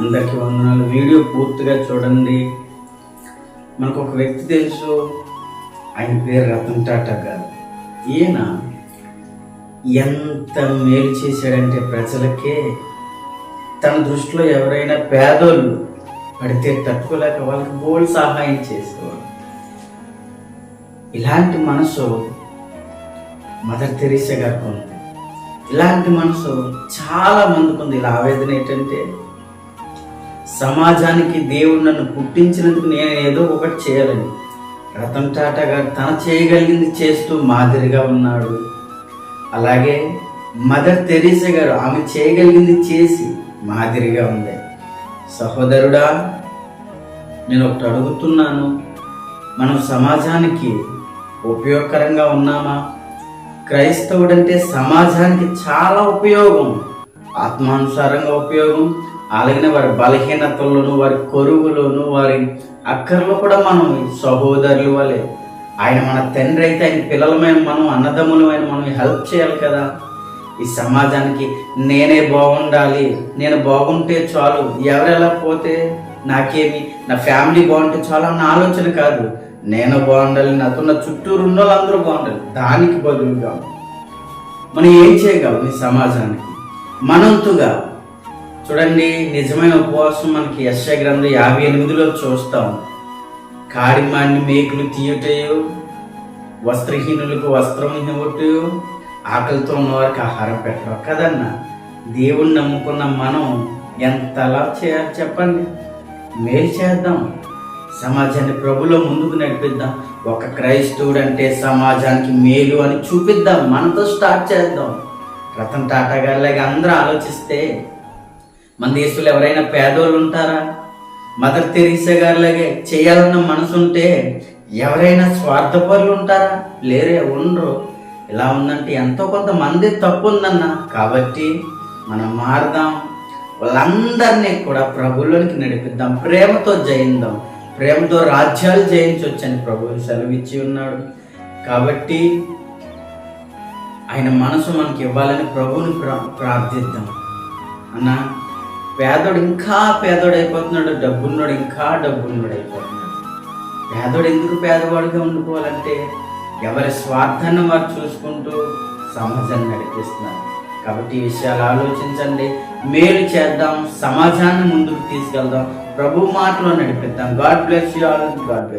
అందరికీ వందనాలు. వీడియో పూర్తిగా చూడండి. మనకు ఒక వ్యక్తి తెలుసు. ఆయన పేరు రతన్ టాటా గారు. ఈయన ఎంత మేలు చేశాడంటే ప్రజలకే తన దృష్టిలో ఎవరైనా పేదోళ్ళు పడితే తట్టుకోలేక వాళ్ళకి బోల్ సహాయం చేసేవాడు. ఇలాంటి మనసు మదర్ తెరీసా గారికి ఉంది. ఇలాంటి మనసు చాలా మందికి ఉంది. ఇలా ఆవేదన ఏంటంటే సమాజానికి దేవుడు నన్ను పుట్టించినందుకు నేను ఏదో ఒకటి చేయాలని. రతన్ టాటా గారు తన చేయగలిగింది చేస్తూ మాదిరిగా ఉన్నాడు. అలాగే మదర్ తెరీసా గారు ఆమె చేయగలిగింది చేసి మాదిరిగా ఉంది. సహోదరుడా నేను ఒకటి అడుగుతున్నాను. మనం సమాజానికి ఉపయోగకరంగా ఉన్నామా? క్రైస్తవుడంటే సమాజానికి చాలా ఉపయోగం. ఆత్మానుసారంగా ఉపయోగం. అలాగనే వారి బలహీనతల్లోను వారి కొరువులోను వారి అక్కర్లో కూడా మనం సహోదరులు వలె. ఆయన మన తండ్రి అయితే ఆయన పిల్లలమైన మనం అన్నదమ్ములమైన మనం హెల్ప్ చేయాలి కదా. ఈ సమాజానికి నేనే బాగుండాలి నేను బాగుంటే చాలు ఎవరెలా పోతే నాకేమి? నా ఫ్యామిలీ బాగుంటే చాలా అన్న ఆలోచన కాదు. నేను బాగుండాలి నాతో నా చుట్టూరు ఉన్న వాళ్ళందరూ బాగుండాలి. దానికి బదులుగా మనం ఏం చేయగలం ఈ సమాజానికి? మనంతుగా. చూడండి నిజమైన ఉపవాసం మనకి యశ గ్రంథం యాభై ఎనిమిదిలో చూస్తాం. కాడిమాన్ని మేకులు తీయటయో వస్త్రహీనులకు వస్త్రం ఇవ్వటో ఆకలితో ఉన్నవారికి ఆహారం పెట్టడం కదన్నా? దేవుణ్ణి నమ్ముకున్న మనం ఎంతలా చేయాలి చెప్పండి? మేలు చేద్దాం. సమాజాన్ని ప్రభులో ముందుకు నడిపిద్దాం. ఒక క్రైస్తవుడు అంటే సమాజానికి మేలు అని చూపిద్దాం. మనతో స్టార్ట్ చేద్దాం. రతన్ టాటా గారిలాగా అందరూ ఆలోచిస్తే మన దేశంలో ఎవరైనా పేదోళ్ళు ఉంటారా? మదర్ తెరీసా గారిలాగే చేయాలన్న మనసు ఉంటే ఎవరైనా స్వార్థపరులు ఉంటారా? లేరే ఉండరు. ఇలా ఉందంటే ఎంతో కొంతమంది తప్పు ఉందన్న. కాబట్టి మనం మారదాం. వాళ్ళందరినీ కూడా ప్రభువులోనికి నడిపిద్దాం. ప్రేమతో జయిందాం. ప్రేమతో రాజ్యాలు జయించవచ్చని ప్రభువు సెలవిచ్చి ఉన్నాడు. కాబట్టి ఆయన మనసు మనకి ఇవ్వాలని ప్రభువుని ప్రా ప్రార్థిద్దాం. అన్న పేదోడు ఇంకా పేదోడు అయిపోతున్నాడు డబ్బున్నోడు ఇంకా డబ్బున్నోడు అయిపోతున్నాడు పేదోడు ఎందుకు పేదవాడిగా ఉండిపోవాలంటే ఎవరి స్వార్థాన్ని వారు చూసుకుంటూ సమాజాన్ని నడిపిస్తున్నారు. కాబట్టి ఈ విషయాలు ఆలోచించండి. మేలు చేద్దాం సమాజాన్ని ముందుకు తీసుకెళ్దాం. ప్రభు మాటలో నడిపిద్దాం. God bless you all God bless